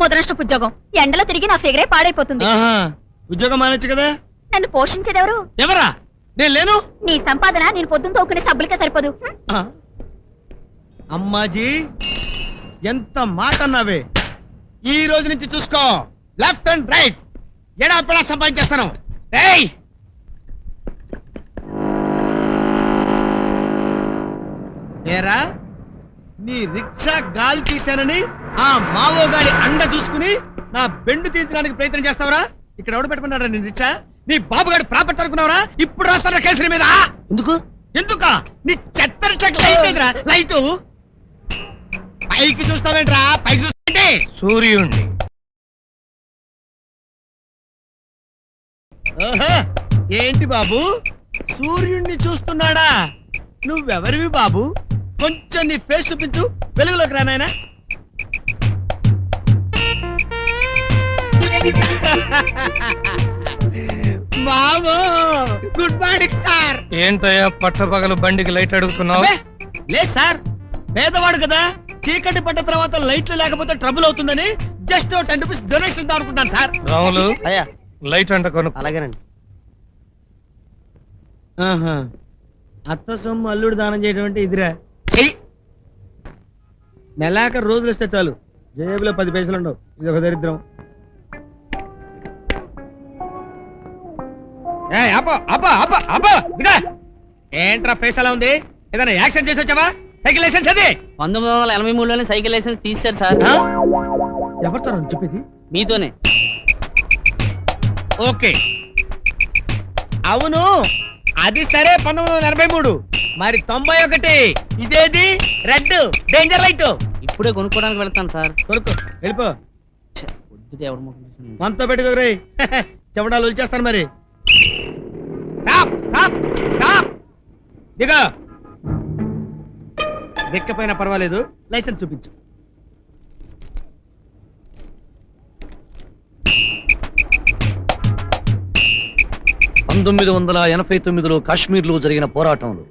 ముదనష్టపు ఉద్యోగం. ఎండలో తిరిగి నా ఫిగరే పాడైపోతుంది. ఉద్యోగం మానొచ్చు కదా? నన్ను పోషించేదెవరు? ఎవరా? నేను లేను? నీ సంపాదన నేను పొద్దున్న తోకునే సబ్బులకే సరిపోదు. అమ్మాజీ ఎంత మాట అన్నావే? ఈ రోజు నుంచి చూసుకో. Left and right. ఎడా పెడా సంపాదించేస్తాను? ఏయ్! ఏరా? నీ రిక్షా గాలి తీశానని ఆ మావోగాడి అండ చూసుకుని నా బెండు తీర్చడానికి ప్రయత్నం చేస్తావరా? ఇక్కడ ఎవడు పెట్టుకున్నారా నీ రిక్షా? నీ బాబుగాడి ప్రాపర్టీ అనుకున్నావరా ఇప్పుడు రాస్తారా కేసుల మీద? ఎందుకు? ఎందుక? నీ చెత్త రిక్షాకి లైట్ పైకి చూస్తావేంట్రా? పైకి చూస్తాంటే సూర్యుణ్ణి. ఓహో ఏంటి బాబు? సూర్యుడిని చూస్తున్నాడా? నువ్వెవరివి బాబు? కొంచెం నీ ఫేస్ చూపించు. వెలుగులోకి రానాయనా బాబు గుడ్ మార్నింగ్ సార్ ఏంటయ్యా పట్టపగలు బండికి లైట్ అడుగుతున్నావు? అబ్బే, లేదు సార్ పేదవాడు కదా చీకటి పడ్డ తర్వాత లైట్లు లేకపోతే ట్రబుల్ అవుతుందని జస్ట్ టెన్ రూపీస్ డొనేషన్ ఇద్దాం అనుకుంటాను సార్ రాములు అయ్యా. లైట్ అంట కొను. అలాగేనండి. ఆహా. అత్త సొమ్ము అల్లుడు దానం చేయడం అంటే ఇదిరా. చెయ్యి. నెలాఖరు రోజులు వస్తే చాలు. జేబులో పది పైసలు ఉండవు. ఇది ఒక దరిద్రం. ఏంట్రా ఫేస్ అలా ఉంది? ఏదైనా యాక్సిడెంట్ చేసి వచ్చావా? సైకిల్ లైసెన్స్ అది పంతొమ్మిది వందల ఎనభై మూడులోనే సైకిల్ లైసెన్స్ తీశారు సార్? ఎవరితో చెప్పేది? మీతోనే. ఓకే. అవును. అది సరే పంతొమ్మిది వందల ఎనభై మూడు. మరి తొంభై ఒకటి. ఇదేది? రెడ్. Danger light. ఇప్పుడే కొనుక్కోవడానికి వెళ్తాను సార్. కొనుక్కో. వెళ్ళిపో. మనతో పెట్టుకోరే చెమడాలు వచ్చేస్తాను మరి. Stop stop stop. దిగో. దిక్కపోయినా పర్వాలేదు. లైసెన్స్ చూపించు. పంతొమ్మిది వందల ఎనభై తొమ్మిదిలో కాశ్మీర్లో జరిగిన పోరాటంలో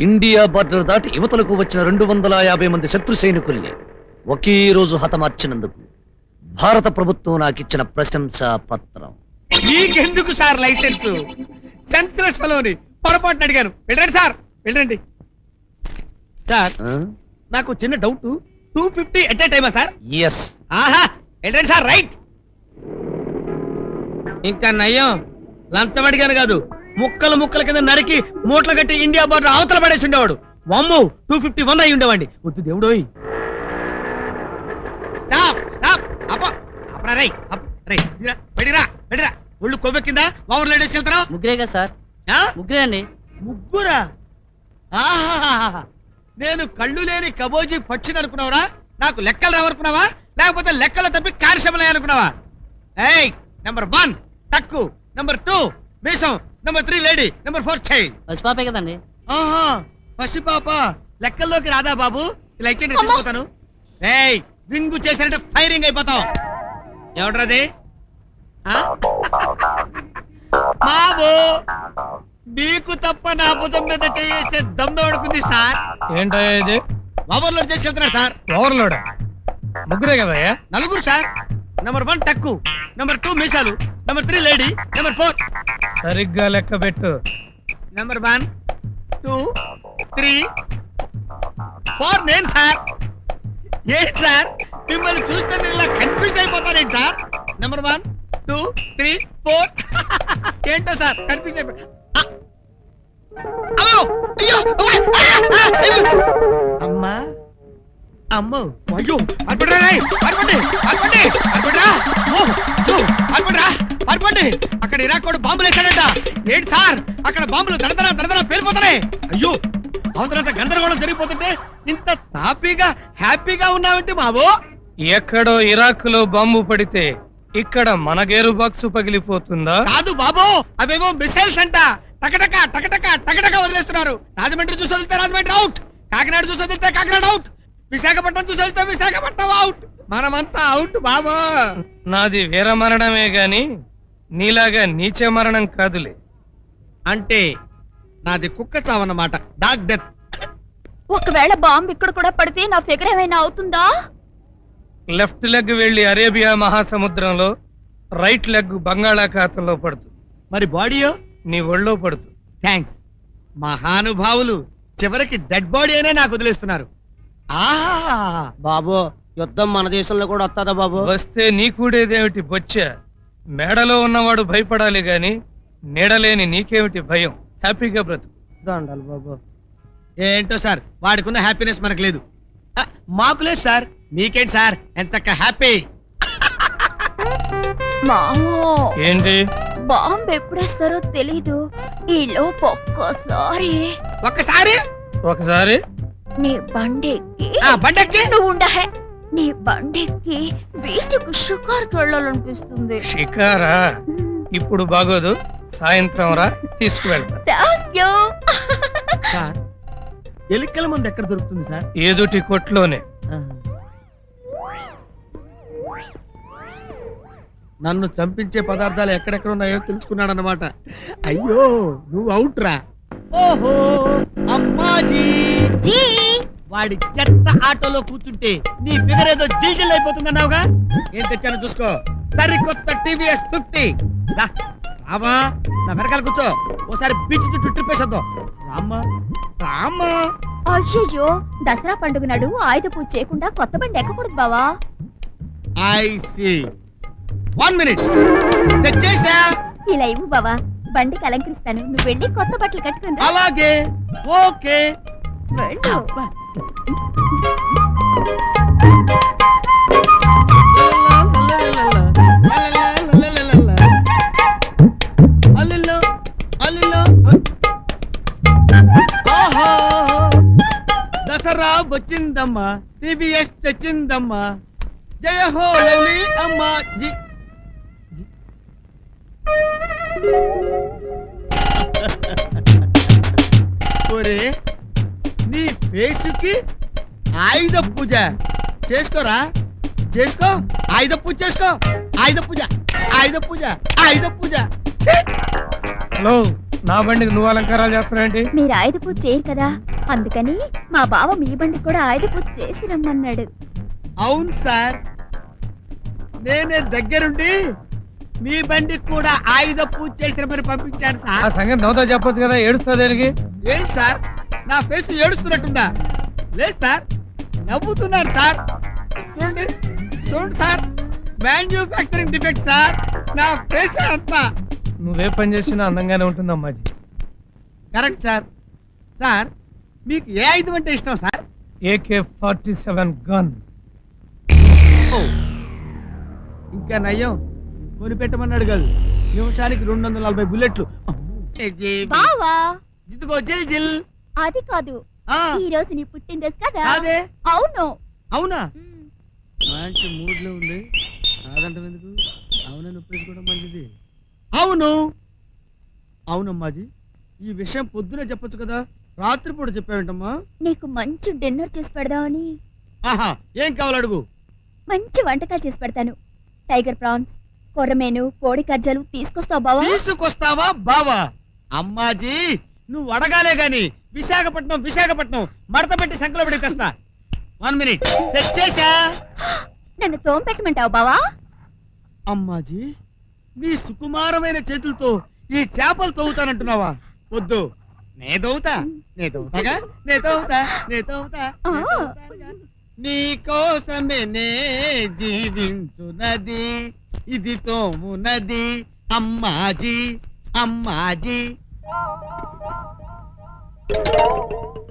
ఇండియా బార్డర్ దాటి యువతలకు వచ్చిన రెండు వందల యాభై మంది శత్రు సైనికుల్ని ఒకే రోజు హతమార్చినందుకు భారత ప్రభుత్వం నాకిచ్చిన ప్రశంసా పత్రం. మీకెందుకు సార్ లైసెన్స్? సెన్స్లెస్ ఫలోని పొరపాటున అడిగాను. వెళ్ళండి సార్. వెళ్ళండి. సార్ ఆ? నాకు చిన్న డౌట్. టూ ఫిఫ్టీ ఎట్ టైమా సార్? ఎస్ ఆహా వెళ్ళండి సార్ రైట్. ఇంకా నయ్యం లంచం అడిగాను కాదు. ముక్కలు ముక్కల కింద నరికి మూటలు కట్టి ఇండియా బార్డర్ అవతల పడేసి ఉండేవాడు. వమ్ము టూ ఫిఫ్టీ వన్ అయి ఉండేవాడి వద్దు దేవుడోయ్. ఒళ్ళు కొవ్వెక్కిందా? ఓవర్ లేడీస్ ముగ్గురే కదా సార్. ఆ? ముగ్గురే అండి. ముగ్గురా. నేను కళ్ళు లేని కబోజీ పక్షిని అనుకున్నావురా? నాకు లెక్కలు రావనుకున్నావా? లేకపోతే లెక్కలు తప్పి కార్యశమలే అనుకున్నావా ఏయ్ నెంబర్ వన్ టక్కు నెంబర్ టూ మీసం number three lady number four child పసిపాపే కదండి. ఆహా పసి పాప. లెక్కల్లోకి రాదా బాబు? ఇలా నేను తీసుకుంటాను ఏయ్ రింగు చేశారంటే ఫైరింగ్ అయిపోతావు. ఎవడ్రది ఆ? బాబు నీకు తప్ప నా భుజం మీద చేసే దమ్మె పడుకుంది సార్? ఏంటయ్యా ఇది? ఓవర్లోడ్ చేసి వెళ్తున్నారు సార్. ఓవర్లోడ్ ముగ్గురే కదయ్యా? నలుగురు సార్. నెంబర్ వన్ టక్కు నెంబర్ టూ మీసాలు number three lady number four సరిగ్గా లెక్క పెట్టు. Number one two three four నేను సార్ ఏంటి సార్ మిమ్మల్ని చూస్తే నేను ఇలా confuse అయిపోతానేంటి sir number one two three four ఏంటో సార్ కన్ఫ్యూజ్ అయిపో! అమ్మో! అయ్యో! అమ్మా! అయ్యో! అమ్మా! అమ్మో! అయ్యో! అర్పడరా రేయ్! అర్పండి అక్కడ ఇరాకోడు బాంబులు వేశాడట. ఏంటి సార్? అక్కడ బాంబులు దడదర దడదర పేలిపోతున్నాయి. అయ్యో అవతలంత గందరగోళం జరిగిపోతుంటే ఇంత తాపీగా హ్యాపీగా ఉన్నావంటే మావో ఎక్కడో ఇరాక్లో బాంబు పడితే ఇక్కడ మన గేరు బాక్సు పగిలిపోతుందా? కాదు బాబు అవేవో మిసైల్స్ అంట. టకటక టకటక టకటక వదిలేస్తున్నారు. రాజమండ్రి చూసి వదిలితే రాజమండ్రి అవుట్ కాకినాడ చూసి వదిలితే కాకినాడ అవుట్ విశాఖపట్నం చూసి వదిలితే విశాఖపట్నం అవుట్ మనమంతా అవుట్ బాబు. నాది వీర మరణమే గాని నీలాగా నీచ మరణం కాదులే. అంటే నాది కుక్క చావన్నమాట. డాగ్ డెత్ ఒకవేళ బాంబు ఇక్కడ కూడా పడితే నా ఫిగర్ ఏమైనా అవుతుందా? లెఫ్ట్ లెగ్ వెళ్ళి అరేబియా మహాసముద్రంలో రైట్ లెగ్ బంగాళాఖాతంలో పడుతుంది మరి బాడీయో? నీ ఒళ్ళో పడుతుంది థ్యాంక్స్ మహానుభావులు చివరికి డెడ్ బాడీ అయినా నాకు వదిలేస్తున్నారు. బాబు యుద్ధం మన దేశంలో కూడా వస్తుందా బాబు? వస్తే నీ కూడేదేమిటి బొచ్చ? మేడలో ఉన్నవాడు భయపడాలి గాని నీడలేని నీకేమిటి భయం? హ్యాపీగా బ్రతుకు. దండాలి బాబు. ఏంటో సార్ వాడికున్న హ్యాపీనెస్ మనకు లేదు. ఆ, మాకు లేదు సార్ మీకేంటి సార్ ఎంత హ్యాపీ? మామో. ఏంటి? బాంబు ఎప్పుడేస్తారో తెలీదు. ఈ లోపు ఒక్కసారి. ఒక్కసారి? ఒకసారి నీ బండికి ఆ బండెక్కి నువ్వు ఉండహే నీ బండికి బీచ్కు షికార్కి వెళ్ళాలనిపిస్తుంది. షికారా? ఇప్పుడు బాగోదు. సాయంత్రం రా తీసుకువెళ్తా. ఎలుకల మంది ఎక్కడ దొరుకుతుంది సార్? ఏదుటి కొట్లోనే. నన్ను చంపించే పదార్థాలు ఎక్కడెక్కడ ఉన్నాయో తెలుసుకున్నాడు అనమాట అయ్యో నువ్వు అవుట్ రా ఓహో అమ్మాజీ. జీ. వాడి చెత్త ఆటోలో కూర్చుంటే నీ ఫిగర్ ఏదో జీజిల్ అయిపోతుందన్నావుగా? ఏం తెచ్చాను చూసుకో. సరికొత్త టీవీఎస్ ఫిఫ్టీ. రామా నా వెనకాల కూర్చో. ఓసారి బీచ్ చుట్టూ ట్రిప్ వేసేద్దాం. రామ్మా రామ్మా అయ్యయ్యో దసరా పండుగ నాడు ఆయుధ పూజ చేయకుండా కొత్త బండి ఎక్కకూడదు బావా. I see. One minute. తెచ్చేసా. ఇలా ఇవ్వు బావా. బండికి అలంకరిస్తాను. నువ్వు వెళ్ళి కొత్త బట్టలు కట్టుకుని. అలాగే. ఓకే. వెళ్ళు! దసరా వచ్చిందమ్మా టీవీఎస్ తెచ్చిందమ్మా జయ హో లవ్లీ అమ్మా జీ. ఒరే నీ ఫేసుకి ఆయుధ పూజ. చేసుకోరా? చేసుకో? ఆయుధ పూజ చేసుకో. ఆయుధ పూజ. ఆయుధ పూజ. ఆయుధ పూజ! హలో నా బండికి నువ్వు అలంకారాలు చేస్తున్నావేంటి మీరు ఆయుధ పూజ చేయరు కదా? అందుకని మా బావ మీ బండికి కూడా ఆయుధ పూజ చేసి రమ్మన్నాడు. అవును సార్. నేనే దగ్గరుండి మీ బండికి కూడా ఆయుధ పూజ చేసిన మరి పంపించాను ఆ సార్ సంగతి నవ్వుతో చెప్పొచ్చు కదా ఏడుస్తా దేనికి? ఏంటి సార్? నా ఫేస్ ఏడుస్తున్నట్టుందా? లేదు సార్. నవ్వుతున్నాను సార్. చూడండి చూడండి సార్. Manufacturing defect sir. నా ఫేస్ అంతా. నువ్వే పని చేసినా అందంగానే ఉంటుంది అమ్మాజీ? Correct sir. సార్ మీకు ఏ ఆయుధం అంటే ఇష్టం sir? AK forty seven gun. ఇంకా నయ్యం కొనిపెట్టమన్నాడు కాదు. నిమిషానికి రెండు వందల నలభై బుల్లెట్లు. ఇదిగో జిల్ జిల్. అది కాదు. ఆ, ఈ రోజు నీ పుట్టినరోజు కదా? అవును. అవునా? మంచి మూడ్లో ఉంది. కాదంటే ఎందుకు? అవునని ఒప్పేసుకోవడం మంచిది. అవును. అవునమ్మాజీ ఈ విషయం పొద్దునే చెప్పొచ్చు కదా? రాత్రిపూట చెప్పావేంటమ్మా? నీకు మంచి డిన్నర్ చేసి పెడదామని. ఆహా ఏం కావాలి అడుగు. మంచి వంటకాలు చేసి పెడతాను. టైగర్ ప్రాన్స్ కొర్రమేను కోడి కజ్జలు తీసుకొస్తావు బావా. తీసుకొస్తావా బావా? అమ్మాజీ నువ్వు అడగాలే గాని విశాఖపట్నం విశాఖపట్నం మడత పెట్టి సంకలో పెట్టి తెస్తా. వన్ మినిట్ తెచ్చేసా నన్ను తోంపెట్టమంటావు బావా? అమ్మాజీ నీ సుకుమారమైన చేతులతో ఈ చేపలు తవ్వుతానంటున్నావా? వద్దు. నే తవ్వుతా. నే తవ్వుతాగా? నే తవ్వుతా. నే తవ్వుతా. నే కోసమే నే జీవించునది ఇది తోమునది అమ్మాజీ అమ్మాజీ.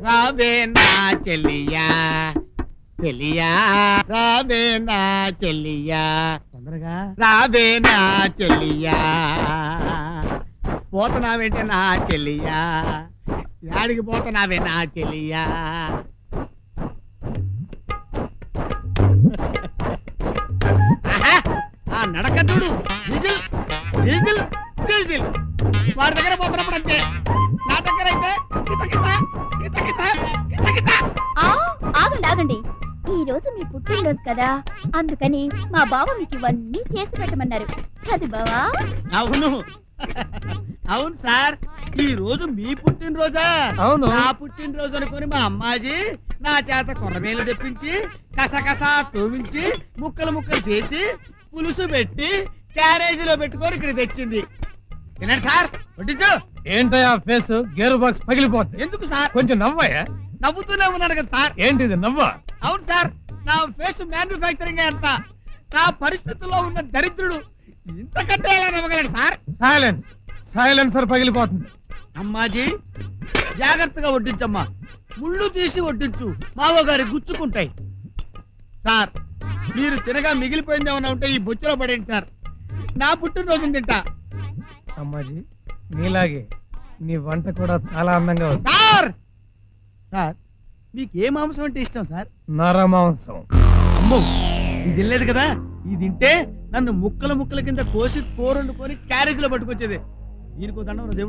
రావే నా చెల్లియా చెల్లియా రావే నా చెల్లియా. తొందరగా. రావే నా చెల్లియా పోతున్నావేంటి నా చెల్లియా? యాడికి పోతున్నావే నా చెల్లియా? ఆహా, ఆ నడక చూడు. అందుకని మా బావ మీకు ఇవన్నీ చేసి పెట్టమన్నారు. అది బావా. అవును. అవును సార్ ఈ రోజు మీ పుట్టినరోజా? అవును. నా పుట్టినరోజు అనుకుని మా అమ్మాజీ నా చేత కొర్రమేలు తెప్పించి కసకస తోమించి ముక్కలు ముక్కలు చేసి పులుసు పెట్టి క్యారేజీలో పెట్టుకొని ఇక్కడ తెచ్చింది. తినండి సార్ వడ్డించు. ఏంటయ్యా ఫేస్? గేర్ బాక్స్ పగిలిపోతుంది. ఎందుకు సార్? కొంచెం నవ్వయ్యా? నవ్వుతూనే ఉన్నాడు కదా సార్. ఏంటిది నవ్వ? అవును సార్. నా ఫేస్ మ్యానుఫ్యాక్చరింగ్ ఎంత? నా పరిస్థితుల్లో ఉన్న దరిద్రుడు ఇంతకంటే ఎలా నవ్వగలడు సార్? సైలెన్స్. సైలెన్సర్ పగిలిపోతుంది. అమ్మాజీ జాగ్రత్తగా వడ్డించమ్మా. ముళ్ళు తీసి వడ్డించు. మావో గారి గుచ్చుకుంటాయి. సార్ మీరు తినగా మిగిలిపోయింది ఏమైనా ఉంటే ఈ బొచ్చులో పడేయండి సార్. నా పుట్టినరోజు తింటా. అమ్మాజీ నీలాగే నీ వంట కూడా చాలా అందంగా ఉంది. సార్! సార్ మీకు ఏ మాంసం అంటే ఇష్టం సార్? నరమాంసం. అమ్మో ఇది తినలేదు కదా? ఇది తింటే నన్ను ముక్కల ముక్కల కింద కోసి కూర వండుకొని క్యారేజీలో పట్టుకొచ్చేది. దీనికో దండం రా దేవుడు.